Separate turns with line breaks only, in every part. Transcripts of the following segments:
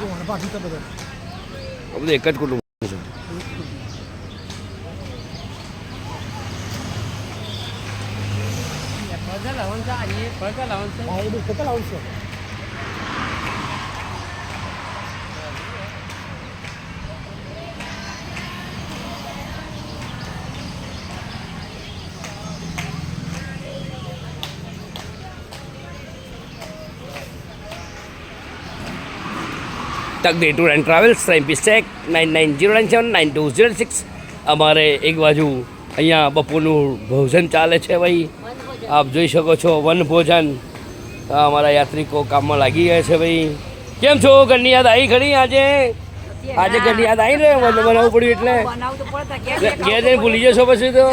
બાકી તો બધા.
એક જ કુટુંબ છે.
હા એ બધું કેટલા આવશે
તકદી tour and travels time sec nine nine zero nine seven nine two zero six અમારે એક બાજુ અહીંયા બપોરનું ભોજન ચાલે છે ભાઈ. આપ જોઈ શકો છો વન ભોજન. અમારા યાત્રિકો કામમાં લાગી ગયા છે ભાઈ. કેમ છો? ઘરની યાદ આવી ખરી આજે? આજે ઘરની યાદ આવી ને? બનાવવું પડ્યું એટલે. ઘેર જઈને ભૂલી જશો પછી તો.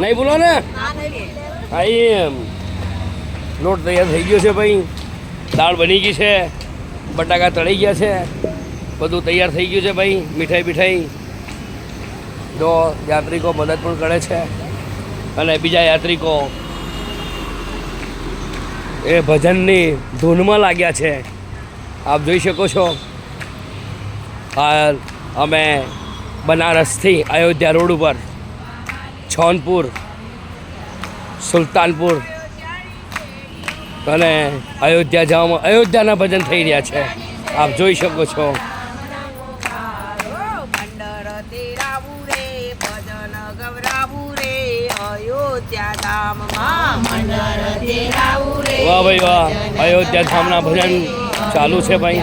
નહીં ભૂલો ને? હા એમ. લોટ તૈયાર થઈ ગયો છે ભાઈ. દાળ બની ગઈ છે. બટાકા તળી ગયા છે. બધું તૈયાર થઈ ગયું છે ભાઈ, મીઠાઈ મીઠાઈ જો યાત્રિકો મદદ પણ કરે છે. અને બીજા યાત્રિકો એ ભજનની ધૂનમાં લાગ્યા છે. આપ જોઈ શકો છો. હાલ અમે બનારસથી અયોધ્યા રોડ ઉપર, છોનપુર, સુલતાનપુર અને અયોધ્યા જવામાં અયોધ્યાના ભજન થઈ રહ્યા છે. આપ જોઈ શકો છો. વાહ ભાઈ વાહ અયોધ્યા ધામના ભજન ચાલુ છે ભાઈ.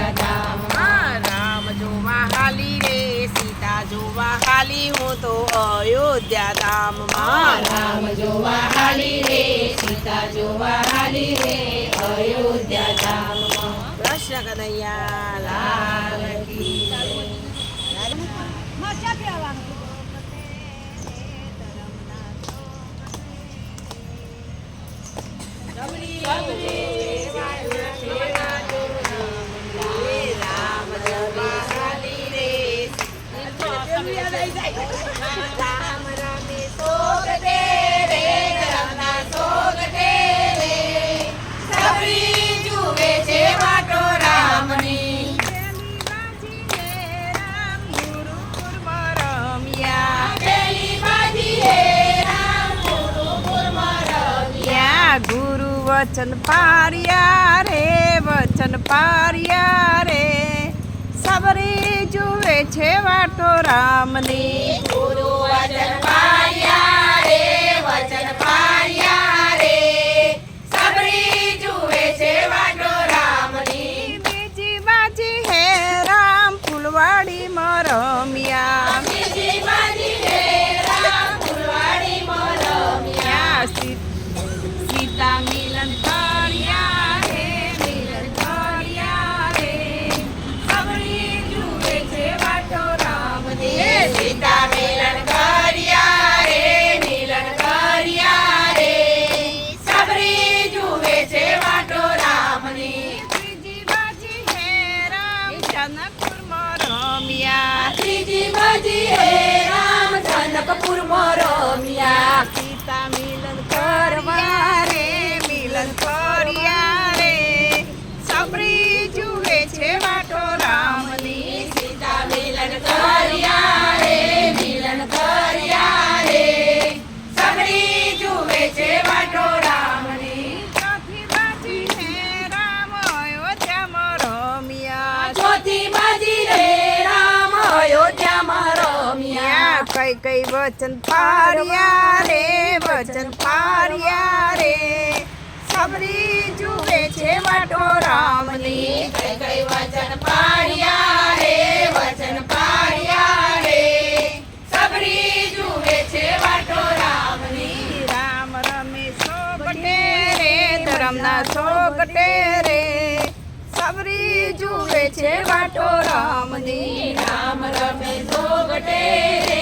રામ જોવા હાલી રે સીતા જોવા હાલી હું તો અયોધ્યા ધામમાં. સીતા જોવા હાલી રે અયોધ્યા ધામમાં કૃષ્ણ કનૈયા વચન પાર્યા રે વચન પાર્યા રે. સબરે જુએ છે વાટો રામની. ગુરુ વચન પાર્યા કઈ કઈ વચન પાર્યા રે, વચન પાર્યા રે. સબરી જુએ છે વાટો રામની. કઈ કઈ વચન પાર્યા રે, વચન પાર્યા રે. સબરી જુએ છે વાટો રામની. રામ રમે સોગટે રે, ધરમના સોગટે રે. સબરી જુએ છે વાટો રામની. રામ રમે જોગટે રે